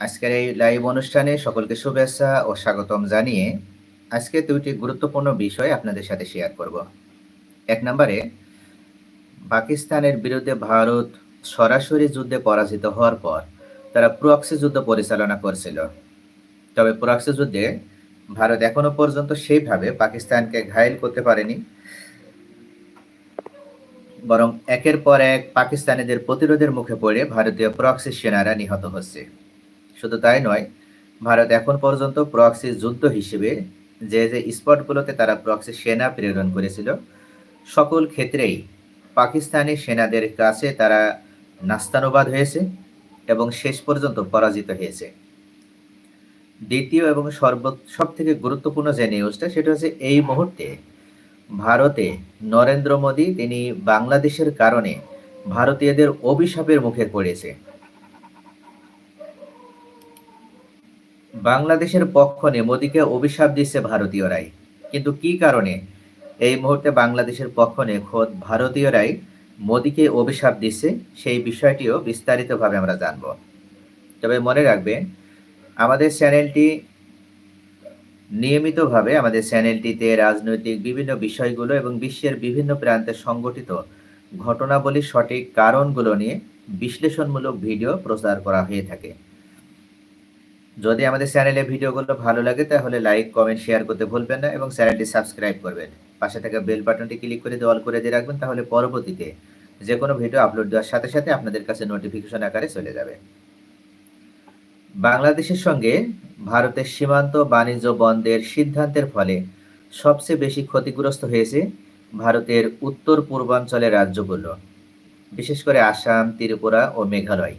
আজকের এই লাইভ অনুষ্ঠানে সকলকে শুভেচ্ছা ও স্বাগতম জানিয়ে আজকে দুইটি গুরুত্বপূর্ণ বিষয় আপনাদের সাথে শেয়ার করব। এক নম্বরে, পাকিস্তানের বিরুদ্ধে ভারত সরাসরি যুদ্ধে পরাজিত হওয়ার পর তারা প্রক্সি যুদ্ধ পরিচালনা করছিল। তবে প্রক্সি যুদ্ধে ভারত এখনও পর্যন্ত সেইভাবে পাকিস্তানকে ঘায়েল করতে পারেনি। বরং একের পর এক পাকিস্তানিদের প্রতিরোধের মুখে পড়ে ভারতীয় প্রক্সি সেনারা নিহত হচ্ছে। শুধু তাই নয়, ভারত এখন পর্যন্ত প্রক্সি যুদ্ধ হিসেবে যে যে স্পটগুলোতে তারা প্রক্সি সেনা প্রেরণ করেছিল, সকল ক্ষেত্রেই পাকিস্তানি সেনাদের কাছে তারা নাস্তানুবাদ হয়েছে এবং শেষ পর্যন্ত পরাজিত হয়েছে। দ্বিতীয় এবং সর্ব সব থেকে গুরুত্বপূর্ণ যে নিউজটা সেটা হচ্ছে এই মুহূর্তে ভারতে নরেন্দ্র মোদী, তিনি বাংলাদেশের কারণে ভারতীয়দের অভিশাপের মুখে পড়েছে। বাংলাদেশের পক্ষ নিয়ে মোদীকে অভিশাপ দিচ্ছে ভারতীয়রাই। কিন্তু কি কারণে? এই মুহূর্তে বাংলাদেশের পক্ষ নিয়ে খোদ ভারতীয়রাই মোদীকে অভিশাপ দিচ্ছে সেই বিষয়টিও বিস্তারিতভাবে আমরা জানব। তবে মনে রাখবেন, আমাদের চ্যানেলটি নিয়মিতভাবে আমাদের চ্যানেলটিতে রাজনৈতিক বিভিন্ন বিষয়গুলো এবং বিশ্বের বিভিন্ন প্রান্তে সংগঠিত ঘটনাবলীর সঠিক কারণগুলো নিয়ে বিশ্লেষণমূলক ভিডিও প্রচার করা হয়ে থাকে। যদি আমাদের চ্যানেলে ভিডিওগুলো ভালো লাগে, তাহলে লাইক কমেন্ট শেয়ার করতে ভুলবেন না এবং চ্যানেলটি সাবস্ক্রাইব করবেন। পাশে থাকা বেল বাটনটি ক্লিক করে দেওয়াল করে দিয়ে রাখবেন, তাহলে পরবর্তীতে যে কোনো ভিডিও আপলোড দেওয়ার সাথে সাথে আপনাদের কাছে নোটিফিকেশন আকারে চলে যাবে। বাংলাদেশের সঙ্গে ভারতের সীমান্ত বাণিজ্য বন্ধের সিদ্ধান্তের ফলে সবচেয়ে বেশি ক্ষতিগ্রস্ত হয়েছে ভারতের উত্তর পূর্বাঞ্চলের রাজ্যগুলো, বিশেষ করে আসাম, ত্রিপুরা ও মেঘালয়।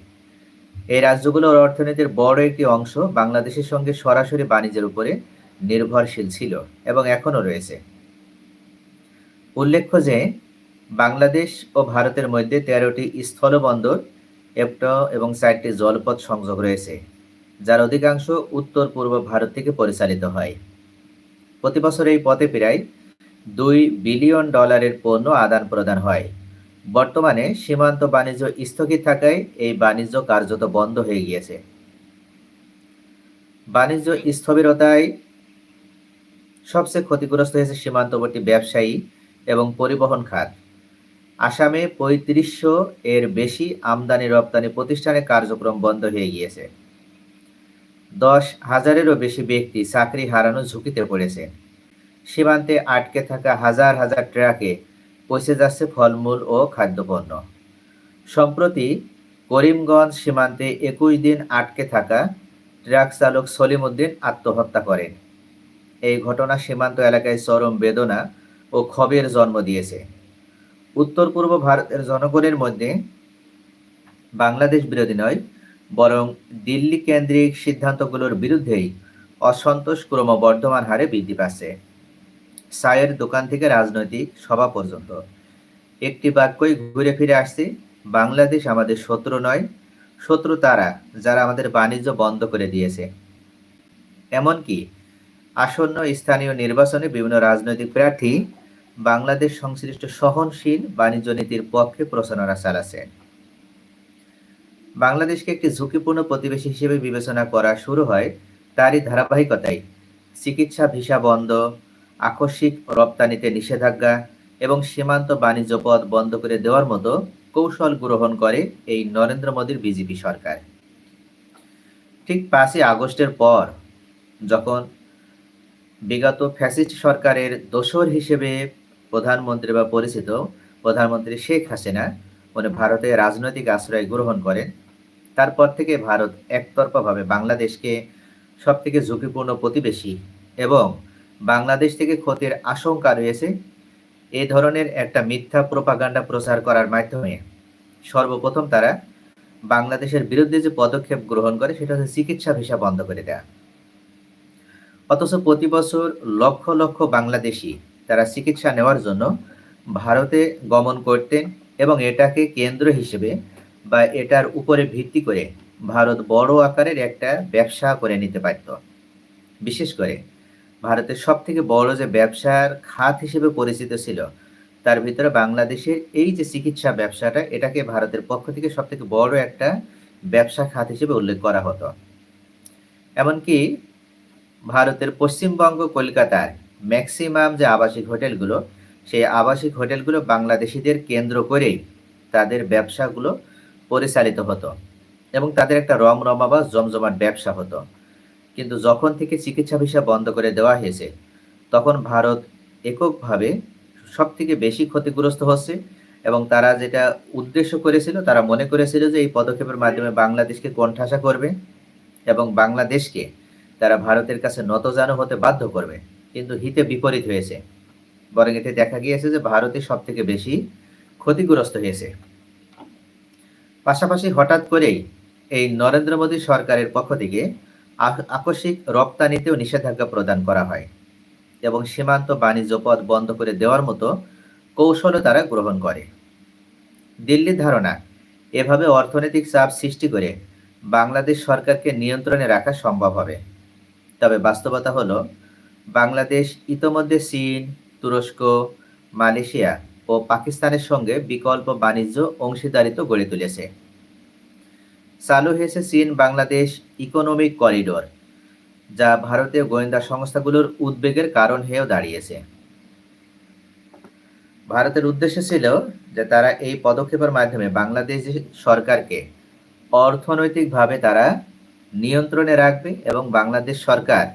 এই রাজ্যগুলোর অর্থনীতির বড় একটি অংশ বাংলাদেশের সঙ্গে সরাসরি বাণিজ্যের উপরে নির্ভরশীল ছিল এবং এখনও রয়েছে। উল্লেখ্য যে, বাংলাদেশ ও ভারতের মধ্যে তেরোটি স্থলবন্দর একটা এবং চারটি জলপথ সংযোগ রয়েছে, যার অধিকাংশ উত্তর পূর্ব ভারত থেকে পরিচালিত হয়। প্রতি বছর এই পথে প্রায় দুই বিলিয়ন ডলারের পণ্য আদান প্রদান হয়। বর্তমানে সীমান্ত বাণিজ্য স্থগিত থাকায় এই বাণিজ্য কার্যত বন্ধ হয়ে গিয়েছে। বাণিজ্য স্থবিরতায় সবচেয়ে ক্ষতিগ্রস্ত হয়েছে সীমান্তবর্তী ব্যবসায়ী এবং পরিবহন খাত। আসামে পঁয়ত্রিশশো এর বেশি আমদানি রপ্তানি প্রতিষ্ঠানে কার্যক্রম বন্ধ হয়ে গিয়েছে। দশ হাজারেরও বেশি ব্যক্তি চাকরি হারানোর ঝুঁকিতে পড়েছে। সীমান্তে আটকে থাকা হাজার হাজার ট্রাকে পৌঁছে যাচ্ছে ফলমূল ও খাদ্যপণ্য। সম্প্রতি করিমগঞ্জ সীমান্তে একুশ দিন আটকে থাকা ট্রাক চালক সলিম উদ্দিন আত্মহত্যা করেন। এই ঘটনা সীমান্ত এলাকায় চরম বেদনা ও ক্ষোভের জন্ম দিয়েছে। উত্তর পূর্ব ভারতের জনগণের মধ্যে বাংলাদেশ বিরোধী নয়, বরং দিল্লি কেন্দ্রিক সিদ্ধান্তগুলোর বিরুদ্ধেই অসন্তোষ ক্রমবর্ধমান হারে বৃদ্ধি পাচ্ছে। চায়ের দোকান থেকে রাজনৈতিক সভা পর্যন্ত। একটি বাক্যই ঘুরে ফিরে আসছে, বাংলাদেশ আমাদের শত্রু নয়, শত্রু তারা, যারা আমাদের বাণিজ্য বন্ধ করে দিয়েছে। এমনকি আসন্ন স্থানীয় নির্বাচনে বিভিন্ন রাজনৈতিক প্রার্থী বাংলাদেশ সংশ্লিষ্ট সহনশীল বাণিজ্য নীতির পক্ষে প্রচারণা চালাচ্ছেন বাংলাদেশকে একটি ঝুঁকিপূর্ণ প্রতিবেশী হিসেবে বিবেচনা করা শুরু হয় তারই ধারাবাহিকতায়। চিকিৎসা ভিসা বন্ধ আকস্মিক রপ্তানিতে নিষেধাজ্ঞা এবং সীমান্ত বাণিজ্য পথ বন্ধ করে দেওয়ার মতো কৌশল গ্রহণ করে এই নরেন্দ্র মোদীর বিজেপি সরকার। ঠিক পাঁচই আগস্টের পর যখন বিগত ফ্যাসিস্ট সরকারের দোসর হিসেবে প্রধানমন্ত্রী বা পরিচিত প্রধানমন্ত্রী শেখ হাসিনা উনি ভারতে রাজনৈতিক আশ্রয় গ্রহণ করেন, তারপর থেকে ভারত একতরফাভাবে বাংলাদেশকে সবথেকে ঝুঁকিপূর্ণ প্রতিবেশী এবং বাংলাদেশ থেকে ক্ষতির আশঙ্কা রয়েছে। এ ধরনের একটা মিথ্যা প্রোপাগান্ডা প্রচার করার মাধ্যমে সর্বপ্রথম তারা বাংলাদেশের বিরুদ্ধে যে পদক্ষেপ গ্রহণ করে, সেটা হচ্ছে চিকিৎসা ভিসা বন্ধ করে দেয়া। অথচ প্রতি বছর লক্ষ লক্ষ বাংলাদেশি তারা চিকিৎসা নেওয়ার জন্য ভারতে গমন করতেন এবং এটাকে কেন্দ্র হিসেবে বা এটার উপরে ভিত্তি করে ভারত বড় আকারের একটা ব্যবসা করে নিতে পারত। বিশেষ করে ভারতের সব থেকে বড় যে ব্যবসার খাত হিসেবে পরিচিত ছিল, তার ভিতরে বাংলাদেশের এই যে চিকিৎসা ব্যবসাটা, এটাকে ভারতের পক্ষ থেকে সব থেকে বড় একটা ব্যবসা খাত হিসেবে উল্লেখ করা হতো। এমনকি ভারতের পশ্চিমবঙ্গ, কলকাতার ম্যাক্সিমাম যে আবাসিক হোটেলগুলো, সেই আবাসিক হোটেলগুলো বাংলাদেশিদের কেন্দ্র করেই তাদের ব্যবসাগুলো পরিচালিত হতো এবং তাদের একটা রমরমা বা জমজমাট ব্যবসা হতো। কিন্তু যখন থেকে চিকিৎসা ভিসা বন্ধ করে দেওয়া হয়েছে, তখন ভারত এককভাবে সব থেকে বেশি ক্ষতিগ্রস্ত হচ্ছে এবং তারা যেটা উদ্দেশ্য করেছিল, তারা মনে করেছিল যে এই পদক্ষেপের মাধ্যমে বাংলাদেশকে কোণঠাসা করবে এবং বাংলাদেশকে তারা ভারতের কাছে নতজানু হতে বাধ্য করবে। কিন্তু হিতে বিপরীত হয়েছে। বরং এতে দেখা গিয়েছে যে ভারতে সব থেকে বেশি ক্ষতিগ্রস্ত হয়েছে। পাশাপাশি হঠাৎ করেই এই নরেন্দ্র মোদী সরকারের পক্ষ থেকে আকস্মিক রপ্তানিতেও নিষেধাজ্ঞা প্রদান করা হয় এবং সীমান্ত বাণিজ্য পথ বন্ধ করে দেওয়ার মতো কৌশলও তারা গ্রহণ করে। দিল্লির ধারণা, এভাবে অর্থনৈতিক চাপ সৃষ্টি করে বাংলাদেশ সরকারকে নিয়ন্ত্রণে রাখা সম্ভব হবে। তবে বাস্তবতা হলো, বাংলাদেশ ইতোমধ্যে চীন, তুরস্ক, মালয়েশিয়া ও পাকিস্তানের সঙ্গে বিকল্প বাণিজ্য অংশীদারিত্ব গড়ে তুলেছে। চালু হয়েছে চীন বাংলাদেশ ইকোনমিক করিডোর, যা ভারতীয় গোয়েন্দা সংস্থাগুলোর উদ্বেগের কারণ হয়েও দাঁড়িয়েছে। ভারতের উদ্দেশ্য ছিল যে তারা এই পদক্ষেপের মাধ্যমে বাংলাদেশ সরকারকে অর্থনৈতিকভাবে তারা নিয়ন্ত্রণে রাখবে এবং বাংলাদেশ সরকার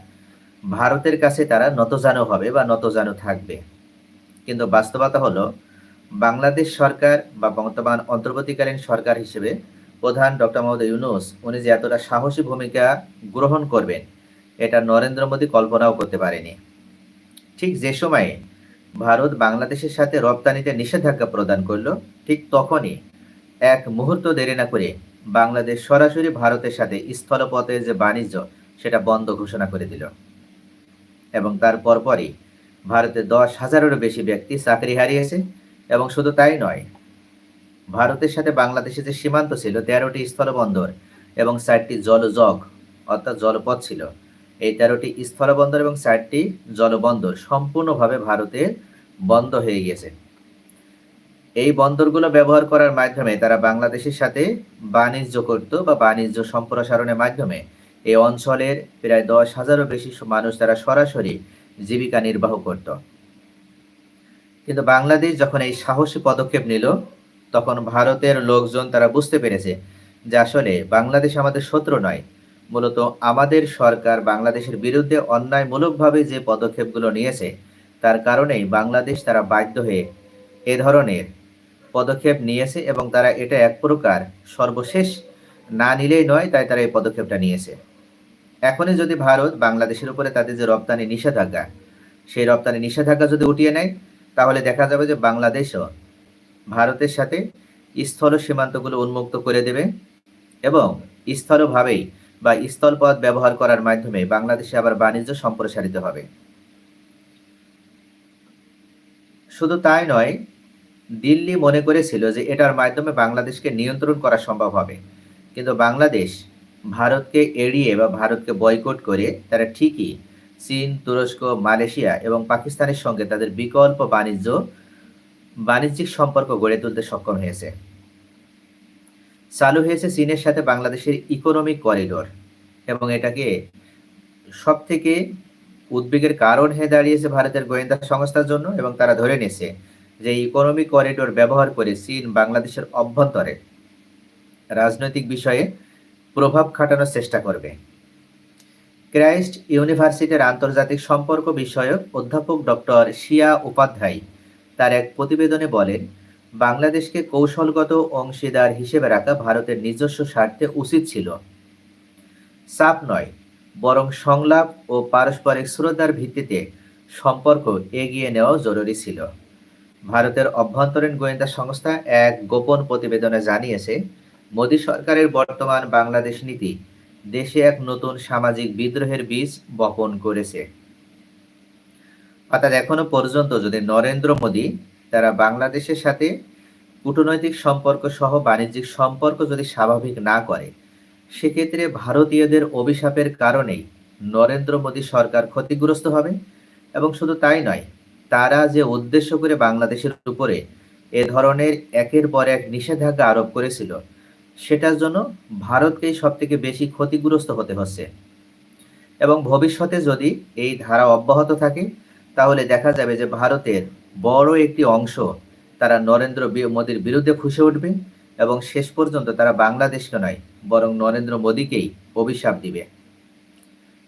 ভারতের কাছে তারা নতজানু হবে বা নতজানু থাকবে। কিন্তু বাস্তবতা হলো, বাংলাদেশ সরকার বা বর্তমান অন্তর্বর্তীকালীন সরকার হিসেবে প্রধান ডক্টর মোহাম্মদ ইউনুস, উনি যে এতটা সাহসী ভূমিকা গ্রহণ করবেন, এটা নরেন্দ্র মোদী কল্পনাও করতে পারেনি। ঠিক যে সময়ে ভারত বাংলাদেশের সাথে রপ্তানিতে নিষেধাজ্ঞা প্রদান করল, ঠিক তখনই এক মুহূর্ত দেরি না করে বাংলাদেশ সরাসরি ভারতের সাথে স্থলপথে যে বাণিজ্য, সেটা বন্ধ ঘোষণা করে দিল। এবং তার পরপরই ভারতে দশ হাজারেরও বেশি ব্যক্তি চাকরি হারিয়েছে, এবং শুধু তাই নয় ভারতের সাথে বাংলাদেশের যে সীমান্ত ছিল, তেরোটি স্থলবন্দর এবং চারটি জলজগ, অর্থাৎ জলপথ ছিল। এই তেরোটি স্থলবন্দর এবং চারটি জলবন্দর সম্পূর্ণভাবে ভারতের বন্ধ হয়ে গেছে এই বন্দরগুলো ব্যবহার করার মাধ্যমে তারা বাংলাদেশের সাথে বাণিজ্য করত বা বাণিজ্য সম্প্রসারণের মাধ্যমে এই অঞ্চলের প্রায় দশ হাজারও বেশি মানুষ তারা সরাসরি জীবিকা নির্বাহ করত। কিন্তু বাংলাদেশ যখন এই সাহসী পদক্ষেপ নিল তখন ভারতের লোকজন তারা বুঝতে পেরেছে যে আসলে বাংলাদেশ আমাদের শত্রু নয়। মূলত আমাদের সরকার বাংলাদেশের বিরুদ্ধে অন্যায়মূলকভাবে যে পদক্ষেপগুলো নিয়েছে, তার কারণেই বাংলাদেশ তারা বাধ্য হয়ে এ ধরনের পদক্ষেপ নিয়েছে এবং তারা এটা এক প্রকার সর্বশেষ না নিলেই নয়, তাই তারা এই পদক্ষেপটা নিয়েছে। এখনই যদি ভারত বাংলাদেশের উপরে তাদের যে রপ্তানি নিষেধাজ্ঞা, সেই রপ্তানি নিষেধাজ্ঞা যদি উঠিয়ে নেয়, তাহলে দেখা যাবে যে বাংলাদেশও ভারতের সাথে স্থল সীমান্তগুলো উন্মুক্ত করে দেবে এবং স্থলভাবেই বা স্থলপথ ব্যবহার করার মাধ্যমে বাংলাদেশে আবার বাণিজ্য সম্প্রসারিত হবে। শুধু তাই নয়, দিল্লি মনে করেছিল যে এটার মাধ্যমে বাংলাদেশকে নিয়ন্ত্রণ করা সম্ভব হবে। কিন্তু বাংলাদেশ ভারতকে এড়িয়ে বা ভারতকে বয়কট করে তারা ঠিকই চীন, তুরস্ক, মালয়েশিয়া এবং পাকিস্তানের সঙ্গে তাদের বিকল্প বাণিজ্য বাণিজ্যিক সম্পর্ক গড়ে তুলতে সক্ষম হয়েছে। চালু হয়েছে চীনের সাথে বাংলাদেশের ইকোনমিক করিডোর এবং এটাকে সব থেকে উদ্বেগের কারণ হয়ে দাঁড়িয়েছে ভারতের গোয়েন্দা সংস্থার জন্য এবং তারা ধরে নিয়েছে যে ইকোনমিক করিডোর ব্যবহার করে চীন বাংলাদেশের অভ্যন্তরে রাজনৈতিক বিষয়ে প্রভাব খাটানোর চেষ্টা করবে। ক্রাইস্ট ইউনিভার্সিটির আন্তর্জাতিক সম্পর্ক বিষয়ক অধ্যাপক ডক্টর শিয়া উপাধ্যায় তার এক প্রতিবেদনে বলেন, বাংলাদেশকে কৌশলগত অংশীদার হিসেবে রাখা ভারতের নিজস্ব স্বার্থে উচিত ছিল। চাপ নয়, বরং সংলাপ ও পারস্পরিক শ্রদ্ধার ভিত্তিতে সম্পর্ক এগিয়ে নেওয়া জরুরি ছিল। ভারতের অভ্যন্তরীণ গোয়েন্দা সংস্থা এক গোপন প্রতিবেদনে জানিয়েছে, মোদী সরকারের বর্তমান বাংলাদেশ নীতি দেশে এক নতুন সামাজিক বিদ্রোহের বীজ বপন করেছে। অর্থাৎ এখনও পর্যন্ত যদি নরেন্দ্র মোদী তারা বাংলাদেশের সাথে কূটনৈতিক সম্পর্ক সহ বাণিজ্যিক সম্পর্ক যদি স্বাভাবিক না করে, সেক্ষেত্রে ভারতীয়দের অভিশাপের কারণেই নরেন্দ্র মোদী সরকার ক্ষতিগ্রস্ত হবে। এবং শুধু তাই নয়, তারা যে উদ্দেশ্য করে বাংলাদেশের উপরে এ ধরনের একের পর এক নিষেধাজ্ঞা আরোপ করেছিল, সেটার জন্য ভারতকেই সব থেকে বেশি ক্ষতিগ্রস্ত হতে হচ্ছে। এবং ভবিষ্যতে যদি এই ধারা অব্যাহত থাকে তাহলে দেখা যাবে যে ভারতের বড় একটি অংশ তারা নরেন্দ্র মোদীর বিরুদ্ধে ফুসে উঠবে এবং শেষ পর্যন্ত তারা বাংলাদেশকে নয়, বরং নরেন্দ্র মোদীকেই অভিশাপ দিবে।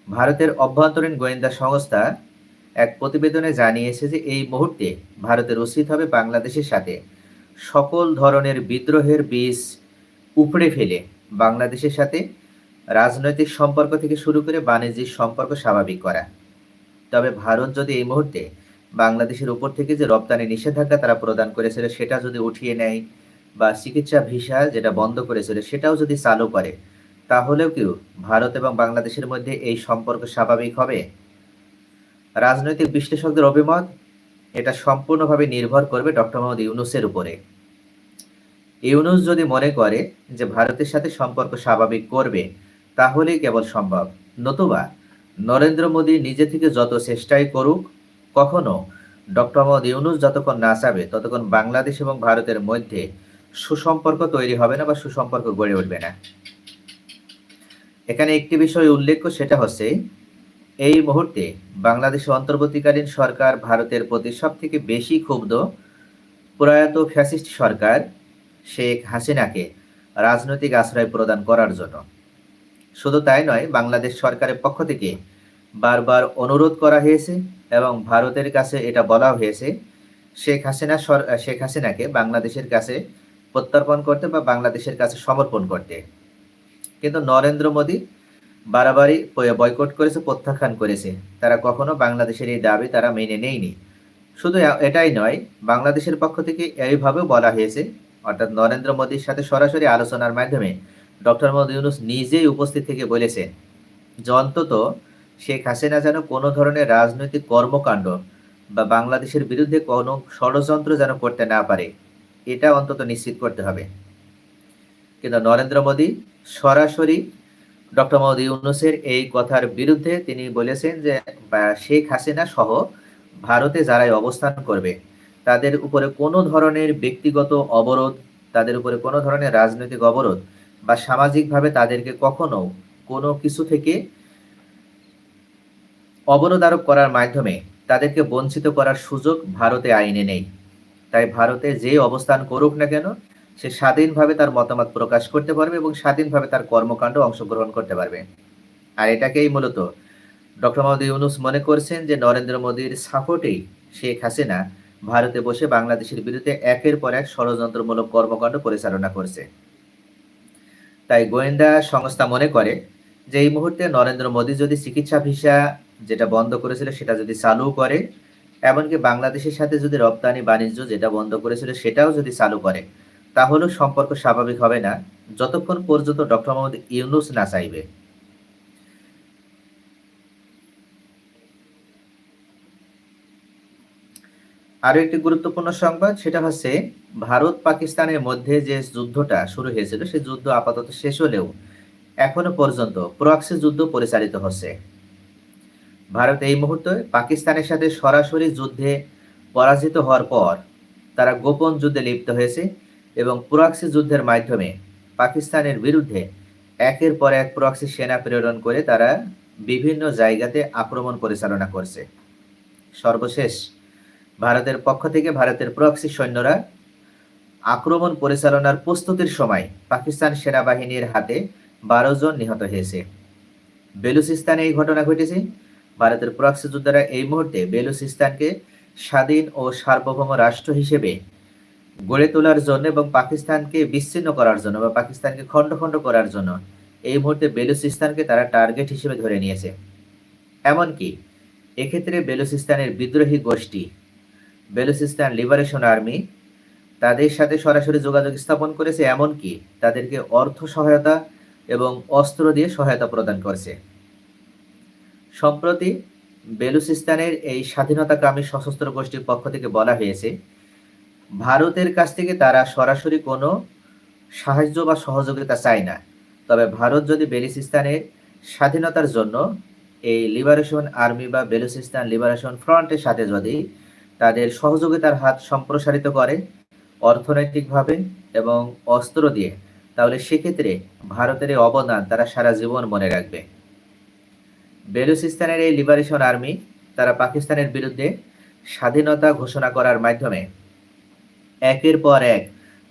ভারতের অভ্যন্তরীণ গোয়েন্দা সংস্থা এক প্রতিবেদনে জানিয়েছে যে এই মুহূর্তে ভারতের উচিত হবে বাংলাদেশের সাথে। সকল ধরনের বিদ্রোহের বীজ উপড়ে ফেলে বাংলাদেশের সাথে রাজনৈতিক সম্পর্ক থেকে শুরু করে বাণিজ্যিক সম্পর্ক স্বাভাবিক করা। তবে ভারত যদি এই মুহূর্তে বাংলাদেশের উপর থেকে যে রপ্তানি নিষেধাজ্ঞা তারা প্রদান করেছিল, সেটা যদি উঠিয়ে নেয় বা চিকিৎসা ভিসা যেটা বন্ধ করেছিল, সেটাও যদি চালু করে, তাহলেও কেউ ভারত এবং বাংলাদেশের মধ্যে এই সম্পর্ক স্বাভাবিক হবে? রাজনৈতিক বিশ্লেষকদের অভিমত, এটা সম্পূর্ণভাবে নির্ভর করবে ডক্টর মোহাম্মদ ইউনুসের উপরে। ইউনুস যদি মনে করে যে ভারতের সাথে সম্পর্ক স্বাভাবিক করবে, তাহলেই কেবল সম্ভব। নতুবা নরেন্দ্র মোদী নিজে থেকে যত চেষ্টাই করুক, কখনো ডক্টর মোহাম্মদ ইউনুস যতক্ষণ না চাবে, ততক্ষণ বাংলাদেশ এবং ভারতের মধ্যে সুসম্পর্ক তৈরি হবে না বা সুসম্পর্ক গড়ে উঠবে না। এখানে একটি বিষয় উল্লেখ্য, সেটা হচ্ছে এই মুহূর্তে বাংলাদেশের অন্তর্বর্তীকালীন সরকার ভারতের প্রতি সব থেকে বেশি ক্ষুব্ধ প্রয়াত ফ্যাসিস্ট সরকার শেখ হাসিনাকে রাজনৈতিক আশ্রয় প্রদান করার জন্য। শুধু তাই নয়, বাংলাদেশ সরকারের পক্ষ থেকে বারবার অনুরোধ করা হয়েছে এবং ভারতের কাছে এটা বলা হয়েছে, শেখ হাসিনা শেখ হাসিনাকে বাংলাদেশের কাছে প্রত্যর্পণ করতে বা বাংলাদেশের কাছে সমর্পণ করতে। কিন্তু নরেন্দ্র মোদী বারাবারই বয়কট করেছে, প্রত্যাখ্যান করেছে। তারা কখনো বাংলাদেশের এই দাবি তারা মেনে নেয়নি। শুধু এটাই নয়, বাংলাদেশের পক্ষ থেকে এইভাবেও বলা হয়েছে, অর্থাৎ নরেন্দ্র মোদীর সাথে সরাসরি আলোচনার মাধ্যমে ডক্টর মোহাম্মদ ইউনুস নিজেই উপস্থিত থেকে বলেছেন, যে অন্তত শেখ হাসিনা যেন কোনো ধরনের রাজনৈতিক কর্মকাণ্ড বা বাংলাদেশের বিরুদ্ধে কোনো ষড়যন্ত্র যেন করতে না পারে, এটা অন্তত নিশ্চিত করতে হবে। কিন্তু নরেন্দ্র মোদী সরাসরি ডক্টর মোহাম্মদ ইউনুসের এই কথার বিরুদ্ধে তিনি বলেছেন যে শেখ হাসিনা সহ ভারতে যারাই অবস্থান করবে, তাদের উপরে কোনো ধরনের ব্যক্তিগত অবরোধ, তাদের উপরে কোনো ধরনের রাজনৈতিক অবরোধ বা সামাজিকভাবে তাদেরকে কখনো কোনো কিছু থেকে অবরোধ আরোপ করার মাধ্যমে তাদেরকে বঞ্চিত করার সুযোগ ভারতে আইনে নেই। তাই ভারতে যে অবস্থান করুক না কেন, সে স্বাধীনভাবে তার মতামত প্রকাশ করতে পারবে এবং স্বাধীনভাবে তার কর্মকাণ্ড অংশগ্রহণ করতে পারবে। আর এটাকেই মূলত ডক্টর মোহাম্মদ ইউনুস মনে করছেন যে নরেন্দ্র মোদীর সাপোর্টেই শেখ হাসিনা ভারতে বসে বাংলাদেশের বিরুদ্ধে একের পর এক ষড়যন্ত্রমূলক কর্মকাণ্ড পরিচালনা করছে। তাই গোয়েন্দা সংস্থা মনে করে যে এই মুহূর্তে নরেন্দ্র মোদী যদি চিকিৎসা ভিসা যেটা বন্ধ করেছিল সেটা যদি চালু করে, এমনকি বাংলাদেশের সাথে যদি রপ্তানি বাণিজ্য যেটা বন্ধ করেছিল সেটাও যদি চালু করে, তাহলেও সম্পর্ক স্বাভাবিক হবে না, যতক্ষণ পর্যন্ত ডক্টর মোহাম্মদ ইউনুস না চাইবে। আরও একটি গুরুত্বপূর্ণ সংবাদ, সেটা হচ্ছে ভারত পাকিস্তানের মধ্যে যে যুদ্ধটা শুরু হয়েছিল সেই যুদ্ধ আপাতত শেষ হলেও এখনও পর্যন্ত প্রক্সি যুদ্ধ পরিচালিত হচ্ছে। ভারত এই মুহূর্তে পাকিস্তানের সাথে সরাসরি যুদ্ধে পরাজিত হওয়ার পর তারা গোপন যুদ্ধে লিপ্ত হয়েছে এবং প্রক্সি যুদ্ধের মাধ্যমে পাকিস্তানের বিরুদ্ধে একের পর এক প্রক্সি সেনা প্রেরণ করে তারা বিভিন্ন জায়গাতে আক্রমণ পরিচালনা করছে। সর্বশেষ ভারতের পক্ষ থেকে ভারতের প্রক্সি সৈন্যরা আক্রমণ পরিচালনার প্রস্তুতির সময় পাকিস্তান সেনাবাহিনীর হাতে বারো জন নিহত হয়েছে। বেলুচিস্তানে এই ঘটনা ঘটেছে। ভারতের প্রক্সি যোদ্ধারা এই মুহূর্তে বেলুচিস্তানকে স্বাধীন ও সার্বভৌম রাষ্ট্র হিসেবে গড়ে তোলার জন্য এবং পাকিস্তানকে বিচ্ছিন্ন করার জন্য বা পাকিস্তানকে খণ্ড খণ্ড করার জন্য এই মুহূর্তে বেলুচিস্তানকে তারা টার্গেট হিসেবে ধরে নিয়েছে। এমনকি এক্ষেত্রে বেলুচিস্তানের বিদ্রোহী গোষ্ঠী বেলুচিস্তান লিবারেশন আর্মি তাদের সাথে সরাসরি যোগাযোগ স্থাপন করেছে, এমনকি তাদেরকে অর্থ সহায়তা এবং অস্ত্র দিয়ে সহায়তা প্রদান করছে। সম্প্রতি বেলুচিস্তানের এই স্বাধীনতাকামী সশস্ত্র গোষ্ঠীর পক্ষ থেকে বলা হয়েছে, ভারতের কাছ থেকে তারা সরাসরি কোনো সাহায্য বা সহযোগিতা চায় না। তবে ভারত যদি বেলুচিস্তানের স্বাধীনতার জন্য এই লিবারেশন আর্মি বা বেলুচিস্তান লিবারেশন ফ্রন্টের সাথে যদি তাদের সহযোগিতার হাত সম্প্রসারিত করে অর্থনৈতিকভাবে এবং অস্ত্র দিয়ে, তাহলে সেক্ষেত্রে ভারতের এই অবদান তারা সারা জীবন মনে রাখবে। বেলুচিস্তানের এই লিবারেশন আর্মি তারা পাকিস্তানের বিরুদ্ধে স্বাধীনতা ঘোষণা করার মাধ্যমে একের পর এক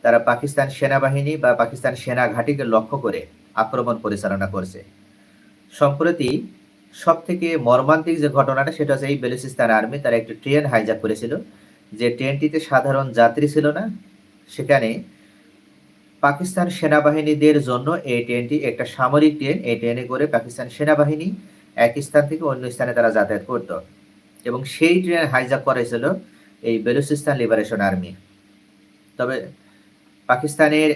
তারা পাকিস্তান সেনাবাহিনী বা পাকিস্তান সেনা ঘাঁটিকে লক্ষ্য করে আক্রমণ পরিচালনা করছে। সম্প্রতি সব থেকে মর্মান্তিক যে ঘটনাটা, সেটা হচ্ছে এই বেলুচিস্তান আর্মি তারা একটি ট্রেন হাইজ্যাক করেছিল। যে ট্রেনটিতে সাধারণ যাত্রী ছিল না, সেখানে পাকিস্তান সেনাবাহিনীদের জন্য এই ট্রেনটি একটা সামরিক ট্রেন এই ট্রেনে করে পাকিস্তান সেনাবাহিনী এক স্থান থেকে অন্য স্থানে তারা যাতায়াত করত। এবং সেই ট্রেন হাইজ্যাক করেছিল এই বেলুচিস্তান লিবারেশন আর্মি তবে পাকিস্তানের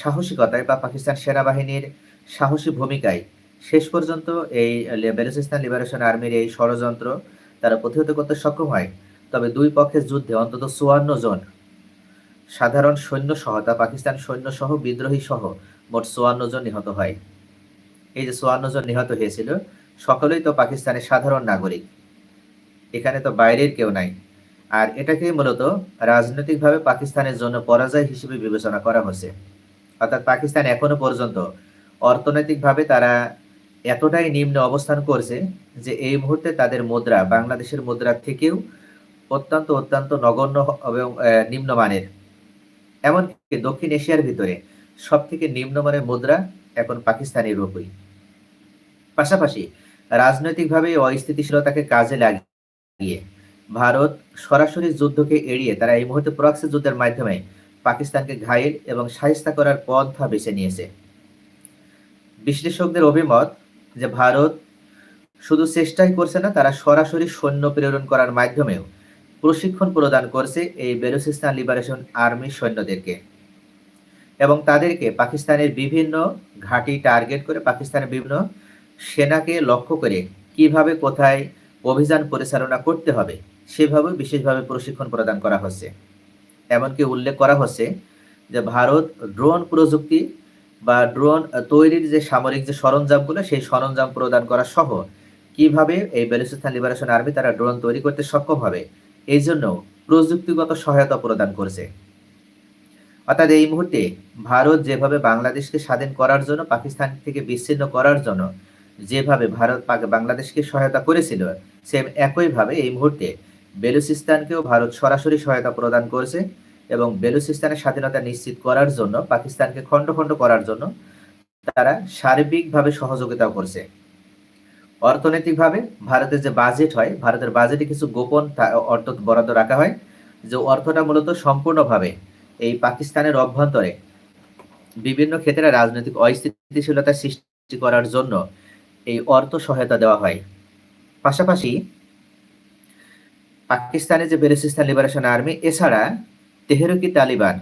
সাহসিকতায় বা পাকিস্তান সেনাবাহিনীর সাহসী ভূমিকায় শেষ পর্যন্ত এই বেলুচিস্তান লিবারেশন আর্মির এই ষড়যন্ত্র তারা প্রতিহত করতে সক্ষম হয়। তবে দুই পক্ষের যুদ্ধে অন্তত চুয়ান্ন জন সাধারণ সৈন্য সহ তা পাকিস্তান সৈন্য সহ বিদ্রোহী সহ মোট চুয়ান্ন জন নিহত হয়। এই যে চুয়ান্ন জন নিহত হয়েছিল, সকলেই তো পাকিস্তানের সাধারণ নাগরিক। এখানে তো বাইরের কেউ নাই। আর এটাকে মূলত রাজনৈতিকভাবে পাকিস্তানের জন্য পরাজয় হিসেবে বিবেচনা করা হচ্ছে অর্থাৎ পাকিস্তান এখনও পর্যন্ত অর্থনৈতিকভাবে তারা এতটাই নিম্ন অবস্থান করছে যে এই মুহূর্তে তাদের মুদ্রা, বাংলাদেশের মুদ্রার থেকেও অত্যন্ত অত্যন্ত নগণ্য এবং নিম্নমানের। এমনকি দক্ষিণ এশিয়ার ভিতরে সব থেকে নিম্নমানের মুদ্রা এখন পাকিস্তানি রূপই পাশাপাশি রাজনৈতিকভাবে অস্থিতিশীলতাকে কাজে লাগিয়ে ভারত সরাসরি যুদ্ধকে এড়িয়ে তারা এই মুহূর্তে প্রক্সি যুদ্ধের মাধ্যমে পাকিস্তানকে ঘায়েল এবং সাহিস্তা করার পন্থা বেছে নিয়েছে। বিশ্লেষকদের অভিমত যে ভারত শুধু চেষ্টাই করছে না, তারা সরাসরি সৈন্য প্রেরণ করার মাধ্যমেও প্রশিক্ষণ প্রদান করছে এই বেলুচিস্তান লিবারেশন আর্মি সৈন্যদেরকে। এবং তাদেরকে পাকিস্তানের বিভিন্ন ঘাঁটি টার্গেট করে পাকিস্তানের বিভিন্ন সেনাকে লক্ষ্য করে কীভাবে, কোথায় অভিযান পরিচালনা করতে হবে, সেভাবে বিশেষভাবে প্রশিক্ষণ প্রদান করা হচ্ছে। এমনকি উল্লেখ করা হচ্ছে যে ভারত ড্রোন প্রযুক্তি বা ড্রোন তৈরির যে সামরিক যে সরঞ্জামগুলো, সেই সরঞ্জাম প্রদান করা সহ কীভাবে এই বেলুচিস্তান লিবারেশন আর্মি তারা ড্রোন তৈরি করতে সক্ষম হবে, এই জন্য প্রযুক্তিগত সহায়তা প্রদান করছে। অর্থাৎ এই মুহূর্তে ভারত যেভাবে বাংলাদেশকে স্বাধীন করার জন্য, পাকিস্তান থেকে বিচ্ছিন্ন করার জন্য যেভাবে ভারত বাংলাদেশকে সহায়তা করেছিল, সেম একইভাবে এই মুহূর্তে বেলুচিস্তানকেও ভারত সরাসরি সহায়তা প্রদান করছে। এবং বেলুচিস্তানের স্বাধীনতা নিশ্চিত করার জন্য, পাকিস্তানকে খণ্ড খণ্ড করার জন্য তারা সার্বিকভাবে সহযোগিতাও করছে। অর্থনৈতিকভাবে ভারতের যে বাজেট হয়, ভারতের বাজেটে কিছু গোপন অর্থ বরাদ্দ রাখা হয়, যে অর্থটা মূলত সম্পূর্ণভাবে এই পাকিস্তানের অভ্যন্তরে বিভিন্ন ক্ষেত্রে রাজনৈতিক অস্থিতিশীলতা সৃষ্টি করার জন্য এই অর্থ সহায়তা দেওয়া হয়। পাশাপাশি পাকিস্তানের যে বেলুচিস্তান লিবারেশন আর্মি এছাড়া তেহরকি তালিবান,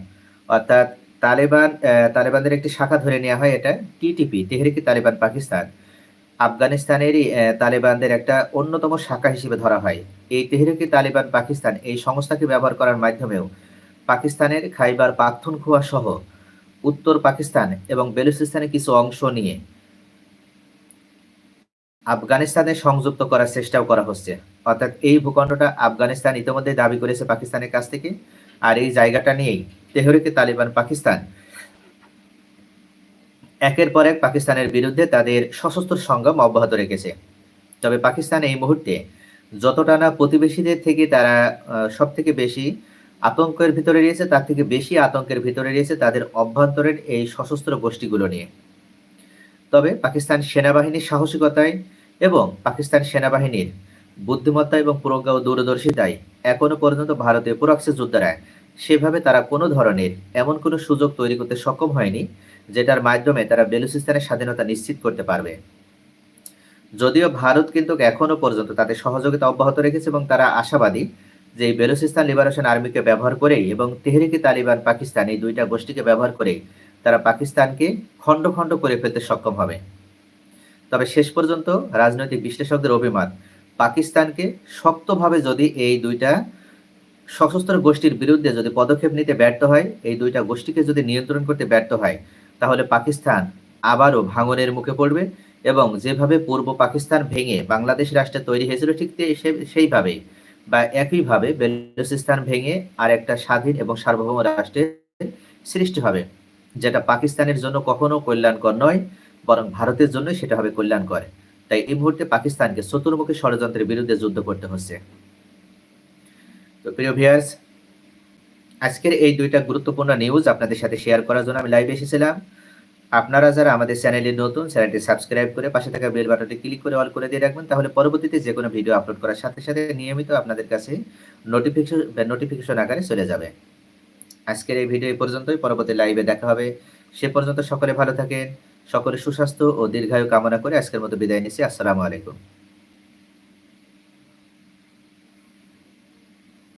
অর্থাৎ তালেবান তালেবানদের একটি শাখা ধরে নেওয়া হয় এটা টিটিপি, তেহরিকি তালিবান পাকিস্তান। আফগানিস্তানেরই তালেবানদের একটা অন্যতম শাখা হিসেবে ধরা হয়। এই তেহরিকি তালিবান পাকিস্তান এই সংস্থাকে ব্যবহার করার মাধ্যমেও পাকিস্তানের খাইবার পাখতুনখোয়া সহ উত্তর পাকিস্তান এবং বেলুচিস্তানের কিছু অংশ নিয়ে আফগানিস্তানে সংযুক্ত করার চেষ্টাও করা হচ্ছে। অর্থাৎ এই ভূখণ্ডটা আফগানিস্তান ইতিমধ্যে দাবি করেছে পাকিস্তানের কাছ থেকে। আর এই জায়গাটা নিয়েই তেহরিকে তালিবান পাকিস্তান। একের পর এক পাকিস্তানের বিরুদ্ধে তাদের সশস্ত্র সংগ্রাম অব্যাহত রেখেছে। তবে পাকিস্তান এই মুহূর্তে যতটা না প্রতিবেশীদের থেকে তারা সব থেকে বেশি আতঙ্কের ভিতরে রয়েছে, তার থেকে বেশি আতঙ্কের ভিতরে রয়েছে তাদের অভ্যন্তরের এই সশস্ত্র গোষ্ঠীগুলো নিয়ে। তবে পাকিস্তান সেনাবাহিনীর সাহসিকতায় এবং পাকিস্তান সেনাবাহিনীর বুদ্ধিমত্তা এবং প্রজ্ঞা ও দূরদর্শিতায় এখনও পর্যন্ত ভারতীয় প্রক্সি যোদ্ধারা সেভাবে তারা কোনো ধরনের এমন কোনো সুযোগ তৈরি করতে সক্ষম হয়নি, যেটার মাধ্যমে তারা বেলুচিস্তানের স্বাধীনতা নিশ্চিত করতে পারবে। যদিও ভারত কিন্তু এখনও পর্যন্ত তাদের সহযোগিতা অব্যাহত রেখেছে এবং তারা আশাবাদী যে এই বেলুচিস্তান লিবারেশন আর্মিকে ব্যবহার করেই এবং তেহরিকি তালিবান পাকিস্তান এই দুইটা গোষ্ঠীকে ব্যবহার করেই তারা পাকিস্তানকে খণ্ড খণ্ড করে ফেলতে সক্ষম হবে। তবে শেষ পর্যন্ত রাজনৈতিক বিশ্লেষকদের অভিমত পাকিস্তানকে শক্তভাবে যদি এই দুইটা সশস্ত্র গোষ্ঠীর বিরুদ্ধে যদি পদক্ষেপ নিতে ব্যর্থ হয়, এই দুইটা গোষ্ঠীকে যদি নিয়ন্ত্রণ করতে ব্যর্থ হয়, তাহলে পাকিস্তান আবারও ভাঙনের মুখে পড়বে এবং যেভাবে পূর্ব পাকিস্তান ভেঙে বাংলাদেশ রাষ্ট্রে তৈরি হয়েছিল ঠিক সেইভাবে বা একইভাবে বেলুচিস্তান ভেঙে আর একটা স্বাধীন এবং সার্বভৌম রাষ্ট্রের সৃষ্টি হবে, যেটা পাকিস্তানের জন্য কখনো কল্যাণকর নয়, বরং ভারতের জন্য সেটা হবে কল্যাণকর। তাই এই মুহূর্তে পাকিস্তানকে চতুর্মুখী ষড়যন্ত্রের বিরুদ্ধে যুদ্ধ করতে হচ্ছে। তো প্রিয় ভিয়ার্স আজকের এই দুইটা গুরুত্বপূর্ণ নিউজ আপনাদের সাথে শেয়ার করার জন্য আমি লাইভে এসেছিলাম। আপনারা যারা আমাদের চ্যানেলে নতুন, চ্যানেলটি সাবস্ক্রাইব করে পাশে থাকা বেল বাটনটি ক্লিক করে অল করে দিয়ে রাখবেন, তাহলে পরবর্তীতে যে কোনো ভিডিও আপলোড করার সাথে সাথে নিয়মিত আপনাদের কাছে নোটিফিকেশন নোটিফিকেশন আকারে চলে যাবে। আজকের এই ভিডিও এই পর্যন্তই, পরবর্তী লাইভে দেখা হবে। সে পর্যন্ত সকলে ভালো থাকেন। সকলে সুস্বাস্থ্য ও দীর্ঘায়ু কামনা করে আজকের মতো বিদায় নিচ্ছি। আসসালামু আলাইকুম।